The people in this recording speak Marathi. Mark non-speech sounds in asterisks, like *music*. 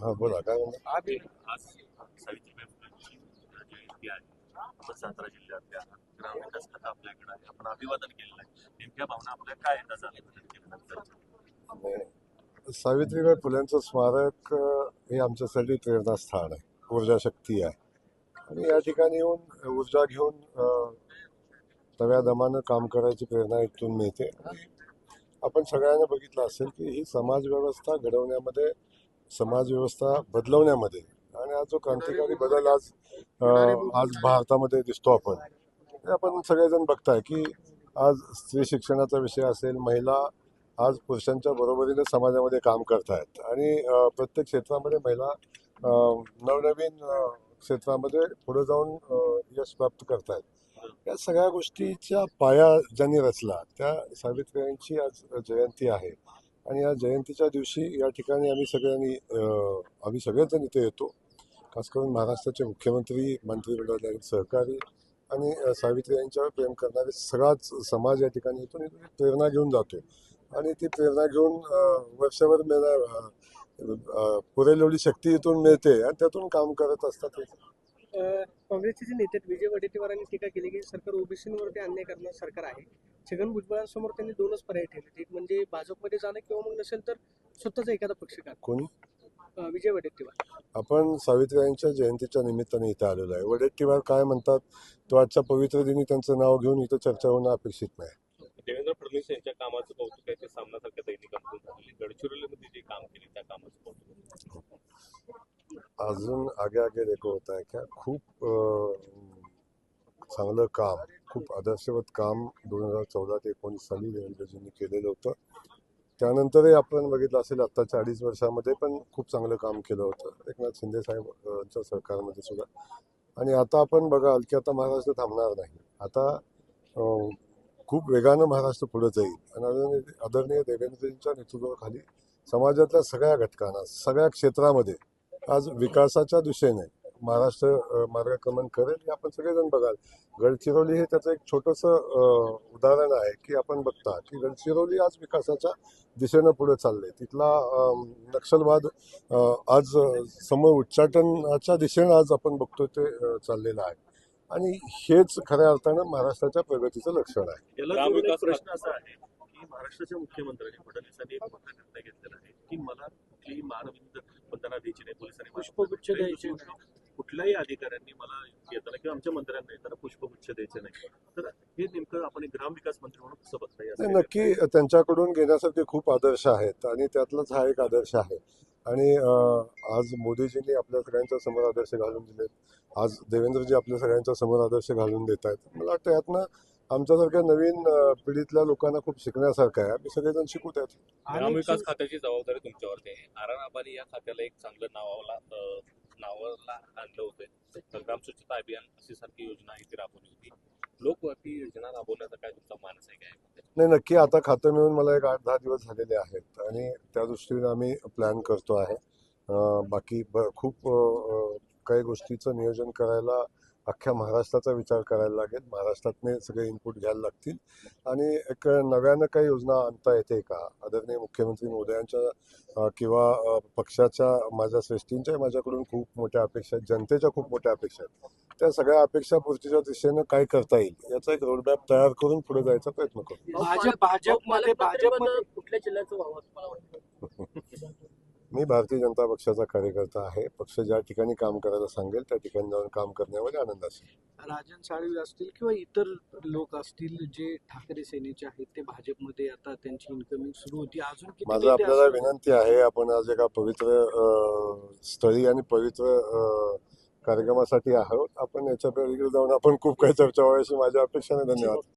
हा बोला काय म्हणता? आम्ही आज सावित्रीबाई फुलेंची जयंती आहे. आपण सातारा जिल्ह्यातल्या ग्रामविकास खातं आपल्याकडे आहे. आपण अभिवादन केलेलं आहे. नेमक्या भावना आपल्या काय आहेत? आज अभिवादन केल्यानंतर आणि सावित्रीबाई फुलेंचं स्मारक अं, हे आमच्यासाठी प्रेरणास्थान आहे. ऊर्जा शक्ती आहे. आणि या ठिकाणी येऊन ऊर्जा घेऊन अं, नव्या दमानं काम करायची प्रेरणा इथून मिळते. आणि आपण सगळ्यांना बघितलं असेल की ही समाजव्यवस्था घडवण्यामध्ये समाजव्यवस्था बदलवण्यामध्ये आणि आज जो क्रांतिकारी बदल आज आज भारतामध्ये दिसतो आपण हे आपण सगळेजण बघताय की आज स्त्री शिक्षणाचा विषय असेल महिला आज पुरुषांच्या बरोबरीने समाजामध्ये काम करतायत आणि प्रत्येक क्षेत्रामध्ये महिला नवनवीन क्षेत्रामध्ये पुढे जाऊन यश प्राप्त करतायत. या सगळ्या गोष्टीच्या पाया ज्यांनी रचला त्या सावित्रीबाईंची आज जयंती आहे. आणि या जयंतीच्या दिवशी या ठिकाणी आम्ही सगळ्यांनी आम्ही सगळेजण इथे येतो. खास करून महाराष्ट्राचे मुख्यमंत्री मंत्रिमंडळातील सहकारी आणि सावित्री यांच्यावर प्रेम करणारे सगळाच समाज या ठिकाणी येतो आणि इथून प्रेरणा घेऊन जातो आणि ती प्रेरणा घेऊन वर्षभर मिळणार पुरेल एवढी शक्ती इथून मिळते आणि त्यातून काम करत असतात. काँग्रेसचे जे नेते विजय वडेट्टीवारांनी टीका केली की सरकार ओबीसीवरती अन्याय करणार सरकार आहे. छगन भुजबळांसमोर त्यांनी दोनच पर्याय ठेवले एक म्हणजे भाजपमध्ये जाणं किंवा मग नसेल तर स्वतःचा एखादा पक्ष का कोणी? विजय वडेट्टीवार. आपण सावित्रीबाईंच्या जयंतीच्या निमित्ताने इथं आलेलो आहे. वडेट्टीवार काय म्हणतात? तो आजच्या पवित्र दिनी त्यांचं नाव घेऊन इथं चर्चा होणं अपेक्षित नाही. देवेंद्र फडणवीस यांच्या कामाचं कौतुक आहे. ते सामनासारख्या दैनिकांतून झालेले गडचिरोलीमध्ये जे काम केले त्या कामाचं कौतुक अजून आगे आगे देखो होता है क्या? खूप चांगलं काम खूप आदर्शवत काम दोन हजार चौदा ते एकोणीस साली देवेंद्रजींनी केलेलं होतं. त्यानंतरही आपण बघितलं असेल आत्ताच्या अडीच वर्षामध्ये पण खूप चांगलं काम केलं होतं. एकनाथ शिंदे साहेबांच्या सरकारमध्ये सुद्धा. आणि आता आपण बघाल की आता महाराष्ट्र थांबणार नाही. आता खूप वेगानं महाराष्ट्र पुढे जाईल. आणि आदरणीय- आदरणीय देवेंद्रजींच्या नेतृत्वाखाली समाजातल्या सगळ्या घटकांना सगळ्या क्षेत्रामध्ये आज विकासाच्या दिशेने महाराष्ट्र मार्गक्रमण करेल हे आपण सगळेजण बघाल. गडचिरोली हे त्याचं एक छोटंसं उदाहरण आहे की आपण बघता की गडचिरोली आज विकासाच्या दिशेनं पुढे चालले तिथला नक्षलवाद आज समोर उच्चाटनाच्या दिशेनं आज आपण बघतो ते चाललेलं आहे. आणि हेच खऱ्या अर्थानं महाराष्ट्राच्या प्रगतीचं लक्षण आहे. प्रश्न असा आहे की महाराष्ट्राच्या मुख्यमंत्र्यांनी फडणवीसांनी एक मोठा निर्णय घेतलेला आहे की मला कुठलीही मानविंद वंदना द्यायची नाही पोलिसांनी पुष्पगुच्छ द्यायचे कुठल्याही- अधिकाऱ्यांनी मला येताना किंवा आमच्या मंत्र्यांना येताना पुष्पगुच्छ द्यायचे नाही. तर हे नेमकं आपण ग्रामविकास मंत्री म्हणून कसं बघता नाही, नक्की त्यांच्याकडून घेण्यासारखे खूप आदर्श आहेत आणि त्यातलाच हा एक आदर्श आहे. आणि अं, आज मोदीजींनी आपल्या सगळ्यांच्या समोर आदर्श घालून दिलेत. आज देवेंद्रजी आपल्या सगळ्यांच्या समोर आदर्श घालून देत आहेत मला वाटतं यातनं आमच्यासारख्या नवीन पिढीतल्या लोकांना खूप शिकण्यासारखं आहे. आम्ही सगळेजण शिकू त्यात ग्रामविकास खात्याची जबाबदारी तुमच्यावरती आहे. आर आबानी या खात्याला एक चांगलं नावाला नावाला आणलं होतं. तर ग्राम स्वच्छता अभियान अशी सारखी योजना ती राबवली होती. लोकव्यापी योजना राबवण्याचा काय तुमचा मानस आहे काय? नाही नक्की आता खातं मिळून मला एक आठ दहा दिवस झालेले आहेत. आणि त्या दृष्टीने आम्ही प्लॅन करतो आहे. बाकी खूप काही गोष्टीचं नियोजन करायला अख्ख्या महाराष्ट्राचा विचार करायला लागेल. महाराष्ट्रातने सगळे इनपुट घ्यायला लागतील. आणि एक नव्यानं काही योजना आणता येते का? आदरणीय मुख्यमंत्री मोदयांच्या किंवा पक्षाच्या माझ्या श्रेष्ठींच्या माझ्याकडून खूप मोठ्या अपेक्षा आहेत. जनतेच्या खूप मोठ्या अपेक्षा आहेत. त्या सगळ्या अपेक्षा पूर्तीच्या दिशेनं काय करता येईल याचा एक रोडमॅप तयार करून पुढे जायचा प्रयत्न करू. भाजप भाजपमध्ये भाजपमध्ये कुठल्या जिल्ह्याचं *laughs* व्हावं असं मला वाटतं मी भारतीय जनता पक्षाचा कार्यकर्ता आहे. पक्ष ज्या ठिकाणी काम करायला सांगेल त्या ठिकाणी जाऊन काम करण्यामध्ये आनंद असेल. राजन साळवी असतील किंवा इतर लोक असतील जे ठाकरे सेनेचे आहेत ते भाजपमध्ये आता त्यांची इन्कमिंग सुरू होती. अजून माझं आपल्याला विनंती आहे आपण आज एका पवित्र स्थळी आणि पवित्र कार्यक्रमासाठी आहोत. आपण याच्या जाऊन आपण खूप काही चर्चा व्हावी अशी माझी अपेक्षा धन्यवाद.